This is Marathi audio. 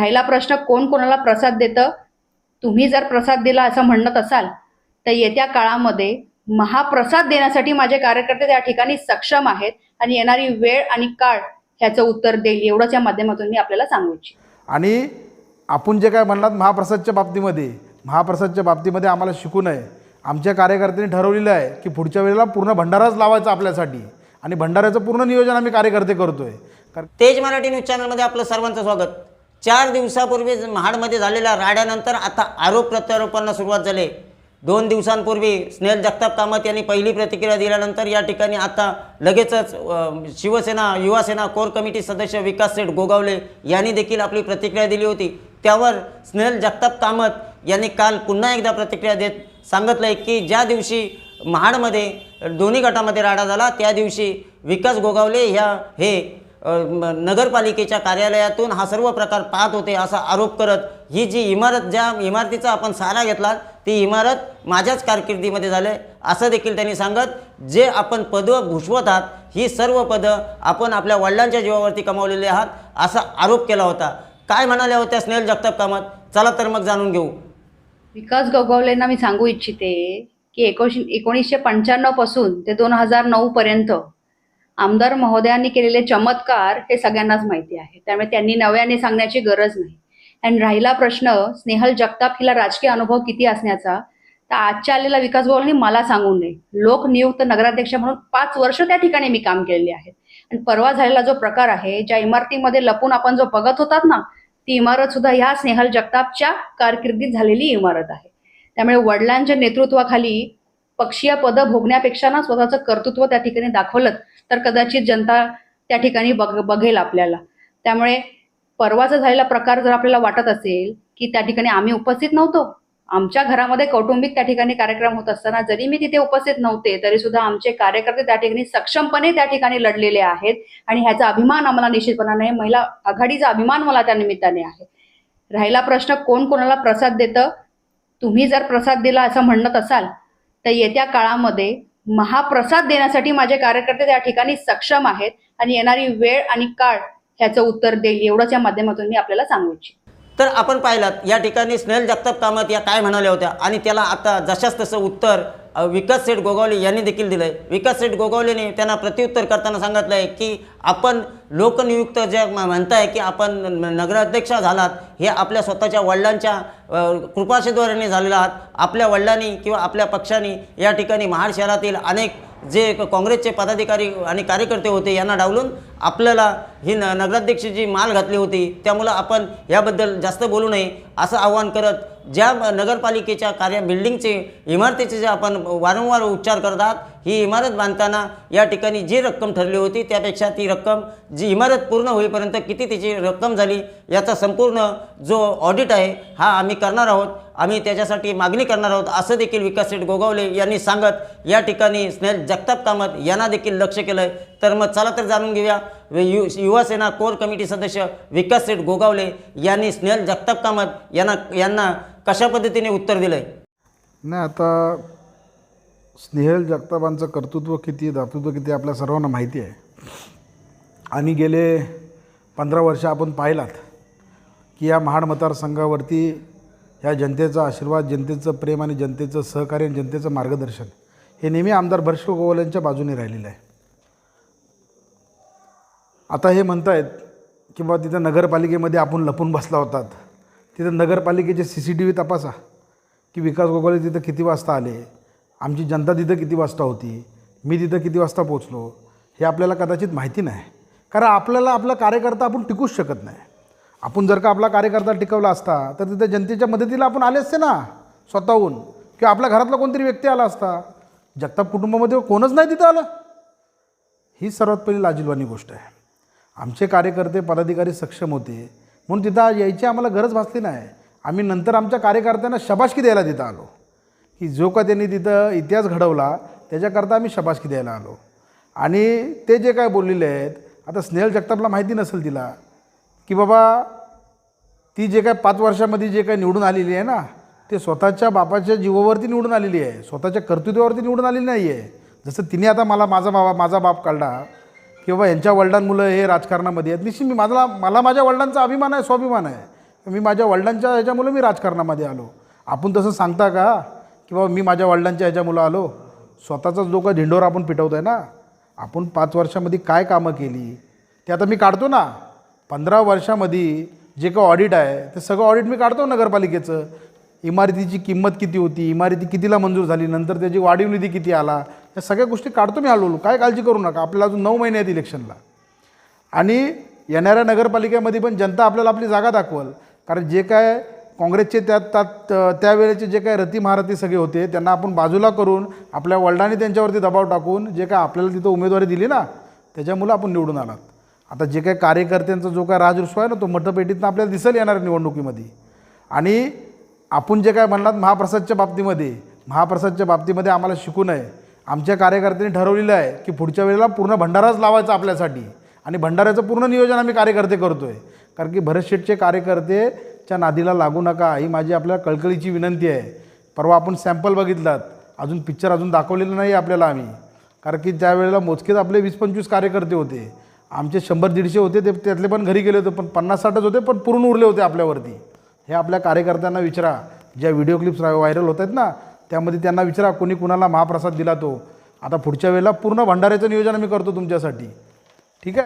राहिला प्रश्न कोण कोणाला प्रसाद देतं? तुम्ही जर प्रसाद दिला असं म्हणत असाल तर येत्या काळामध्ये महाप्रसाद देण्यासाठी माझे कार्यकर्ते त्या ठिकाणी सक्षम आहेत आणि येणारी वेळ आणि काळ ह्याचं उत्तर देईल एवढंच या माध्यमातून मी आपल्याला सांगू इच्छिते. आणि आपण जे काय म्हणलात महाप्रसादच्या बाबतीमध्ये महाप्रसादच्या बाबतीमध्ये आम्हाला शिकू नये. आमच्या कार्यकर्त्यांनी ठरवलेलं आहे की पुढच्या वेळेला पूर्ण भंडाराच लावायचा आपल्यासाठी. आणि भंडाऱ्याचं पूर्ण नियोजन आम्ही कार्यकर्ते करतो आहे कारण तेज मराठी न्यूज चॅनलमध्ये आपलं सर्वांचं स्वागत. चार दिवसापूर्वी महाडमध्ये झालेल्या राड्यानंतर आता आरोप प्रत्यारोपांना सुरुवात झाली. दोन दिवसांपूर्वी स्नेहल जगताप कामत यांनी पहिली प्रतिक्रिया दिल्यानंतर या ठिकाणी आता लगेचच शिवसेना युवासेना कोर कमिटी सदस्य विकास सेठ गोगावले यांनी देखील आपली प्रतिक्रिया दिली होती. त्यावर स्नेहल जगताप कामत यांनी काल पुन्हा एकदा प्रतिक्रिया देत सांगितलं आहे की ज्या दिवशी महाडमध्ये दोन्ही गटामध्ये राडा झाला त्या दिवशी विकास गोगावले ह्या हे नगरपालिकेच्या कार्यालयातून हा सर्व प्रकार पाहत होते असा आरोप करत ही जी इमारत ज्या इमारतीचा आपण सहारा घेतला ती इमारत माझ्याच कारकिर्दीमध्ये झाले असं देखील त्यांनी सांगत जे आपण पदं भूषवत आहात ही सर्व पदं आपण आपल्या वडिलांच्या जीवावरती कमावलेली आहात असा आरोप केला होता. काय म्हणाल्या होत्या स्नेहल जगताप कामत? चला तर मग जाणून घेऊ. विकास गोगावलेंना मी सांगू इच्छिते की एकोणीसशे एकोणीसशे पंच्याण्णवपासून ते दोन हजार नऊपर्यंत आमदार महोदयांनी केलेले चमत्कार हे सगळ्यांनाच माहिती आहे. त्यामुळे त्यांनी नव्याने सांगण्याची गरज नाही. आणि राहिला प्रश्न स्नेहल जगताप हिला राजकीय अनुभव किती असण्याचा? तर आजच्या आलेला विकास भवनने मला सांगू नये लोकनियुक्त नगराध्यक्ष म्हणून पाच वर्ष त्या ठिकाणी मी काम केलेले आहे आणि परवा झालेला जो प्रकार आहे ज्या इमारतीमध्ये लपून आपण जो बघत होतात ना ती इमारत सुद्धा ह्या स्नेहल जगतापच्या कारकिर्दीत झालेली इमारत आहे. त्यामुळे वडिलांच्या नेतृत्वाखाली पक्षीय पद भोगण्यापेक्षा ना स्वतःचं कर्तृत्व त्या ठिकाणी दाखवलं तर कदाचित जनता त्या ठिकाणी बघ बघेल आपल्याला. त्यामुळे परवाचा झालेला प्रकार जर आपल्याला वाटत असेल की त्या ठिकाणी आम्ही उपस्थित नव्हतो आमच्या घरामध्ये कौटुंबिक त्या ठिकाणी कार्यक्रम होत असताना जरी मी तिथे उपस्थित नव्हते तरी सुद्धा आमचे कार्यकर्ते त्या ठिकाणी सक्षमपणे त्या ठिकाणी लढलेले आहेत आणि ह्याचा अभिमान आम्हाला निश्चितपणाने महिला आघाडीचा अभिमान मला त्या निमित्ताने आहे. राहिला प्रश्न कोण कोणाला प्रसाद देतं? तुम्ही जर प्रसाद दिला असं म्हणत असाल तर येत्या काळामध्ये महाप्रसाद देण्यासाठी माझे कार्यकर्ते त्या ठिकाणी सक्षम आहेत आणि येणारी वेळ आणि काळ ह्याचं उत्तर देईल एवढंच या माध्यमातून मी आपल्याला सांगू इच्छित. तर आपण पाहिलात या ठिकाणी स्नेहल जगताप कामत या काय म्हणाल्या होत्या आणि त्याला आता जशाच तसं उत्तर विकास सेठ गोगावले यांनी देखील दिलं आहे विकास सेठ गोगावलेने त्यांना प्रत्युत्तर करताना सांगितलं आहे की आपण लोकनियुक्त जे म्हणताय की आपण न- नगराध्यक्ष झालात हे आपल्या स्वतःच्या वडिलांच्या अ, कृपाशेद्वाराने झालेलं आहात. आपल्या वडिलांनी किंवा आपल्या पक्षाने या ठिकाणी महाड शहरातील अनेक जे काँग्रेसचे पदाधिकारी आणि कार्यकर्ते होते यांना डावलून आपल्याला ही न नगराध्यक्ष जी माल घातली होती. त्यामुळं आपण याबद्दल जास्त बोलू नये असं आवाहन करत ज्या नगरपालिकेच्या कार्य बिल्डिंगचे इमारतीचे जे आपण वारंवार उच्चार करत आहात ही इमारत बांधताना या ठिकाणी जी रक्कम ठरली होती त्यापेक्षा ती रक्कम जी इमारत पूर्ण होईपर्यंत किती तिची रक्कम झाली याचा संपूर्ण जो ऑडिट आहे हा आम्ही करणार आहोत. आम्ही त्याच्यासाठी मागणी करणार आहोत. असं देखील विकास शेठ गोगावले यांनी सांगत या ठिकाणी स्नेल जगताप कामत यांना देखील लक्ष केलं आहे तर मग चला तर जाणून घेऊया. व यु युवासेना कोर कमिटी सदस्य विकास सेठ गोगावले यांनी स्नेहल जगताप कामत यांना यांना कशा पद्धतीने उत्तर दिलं आहे नाही आता स्नेहल जगतापांचं कर्तृत्व किती दातृत्व किती आपल्या सर्वांना माहिती आहे. आणि गेले पंधरा वर्ष आपण पाहिलात की या महाड मतदारसंघावरती ह्या जनतेचा आशीर्वाद जनतेचं प्रेम आणि जनतेचं सहकार्य आणि जनतेचं मार्गदर्शन हे नेहमी आमदार भरश गोवाल्यांच्या बाजूने राहिलेलं आहे. आता हे म्हणतायत की बा तिथं नगरपालिकेमध्ये आपण लपून बसला होतात. तिथं नगरपालिकेचे सी सी टी व्ही तपासा की विकास गोगावले तिथं किती वाजता आले? आमची जनता तिथं किती वाजता होती? मी तिथं किती वाजता पोचलो हे आपल्याला कदाचित माहिती नाही. कारण आपल्याला आपला कार्यकर्ता आपण टिकूच शकत नाही. आपण जर का आपला कार्यकर्ता टिकवला असता तर तिथं जनतेच्या मदतीला आपण आले असते ना स्वतःहून. किंवा आपल्या घरातला कोणतरी व्यक्ती आला असता. जगताप कुटुंबामध्ये कोणच नाही तिथं आलं. ही सर्वात पहिली लाजिलवाणी गोष्ट आहे. आमचे कार्यकर्ते पदाधिकारी सक्षम होते. म्हणून तिथं यायची आम्हाला गरज भासली नाही. आम्ही नंतर आमच्या कार्यकर्त्यांना शबाशकी द्यायला तिथं आलो. की जो का त्यांनी तिथं इतिहास घडवला त्याच्याकरता आम्ही शबाशकी द्यायला आलो. आणि ते जे काय बोललेले आहेत आता स्नेहल जगतापला माहिती नसेल तिला की बाबा ती जे काय पाच वर्षामध्ये जे काय निवडून आलेली आहे ना ते स्वतःच्या बापाच्या जीवावरती निवडून आलेली आहे. स्वतःच्या कर्तृत्वावरती निवडून आलेली नाही आहे जसं तिने आता मला माझा बाबा माझा बाप काढला किंवा यांच्या वडिलांमुळं हे राजकारणामध्ये आहेत. निश्चित मी माझा मला माझ्या वडिलांचा अभिमान आहे स्वाभिमान आहे. मी माझ्या वडिलांच्या ह्याच्यामुळे मी राजकारणामध्ये आलो. आपण तसं सांगता का? की बाबा मी माझ्या वडिलांच्या ह्याच्यामुळं आलो. स्वतःचाच जो का आपण पिटवतो आहे ना? आपण पाच वर्षामध्ये काय कामं केली? ते आता मी काढतो ना. पंधरा वर्षामध्ये जे का ऑडिट आहे ते सगळं ऑडिट मी काढतो नगरपालिकेचं. इमारतीची किंमत किती होती? इमारती कितीला मंजूर झाली? नंतर त्याची वाढीव निधी किती आला? या सगळ्या गोष्टी काढतो मी हळूहळू काय काळजी करू नका. आपल्याला अजून नऊ महिने आहेत इलेक्शनला. आणि येणाऱ्या नगरपालिकेमध्ये पण जनता आपल्याला आपली जागा दाखवल. कारण जे काय काँग्रेसचे त्या त्यात त्यावेळेचे जे काय रती महारथी सगळे होते त्यांना आपण बाजूला करून आपल्या वडिलांनी त्यांच्यावरती दबाव टाकून जे काय आपल्याला तिथं उमेदवारी दिली ना त्याच्यामुळं आपण निवडून आलात. आता जे काय कार्यकर्त्यांचा जो काय राजरुस्व आहे ना तो मठपेटीतनं आपल्याला दिसेल येणाऱ्या निवडणुकीमध्ये. आणि आपण जे काय म्हणलात महाप्रसादच्या बाबतीमध्ये महाप्रसादच्या बाबतीमध्ये आम्हाला शिकू नये. आमच्या कार्यकर्त्यांनी ठरवलेलं आहे की पुढच्या वेळेला पूर्ण भंडाराच लावायचा आपल्यासाठी. आणि भंडाऱ्याचं पूर्ण नियोजन आम्ही कार्यकर्ते करतो आहे कारण की भरत शेठचे कार्यकर्तेच्या नादीला लागू नका. ही माझी आपल्याला कळकळीची विनंती आहे. परवा आपण सॅम्पल बघितलात. अजून पिक्चर अजून दाखवलेलं नाही आपल्याला आम्ही. कारण की त्यावेळेला मोजकेच आपले वीस पंचवीस कार्यकर्ते होते. आमचे शंभर दीडशे होते ते त्यातले पण घरी गेले होते पण पन्नास साठच होते पण पूर्ण उरले होते आपल्यावरती. हे आपल्या कार्यकर्त्यांना विचारा. ज्या व्हिडिओ क्लिप्स व्हायरल होत आहेत ना त्यामध्ये त्यांना विचारा कोणी कुणाला महाप्रसाद दिला तो. आता पुढच्या वेळेला पूर्ण भंडाऱ्याचं नियोजन आम्ही करतो तुमच्यासाठी.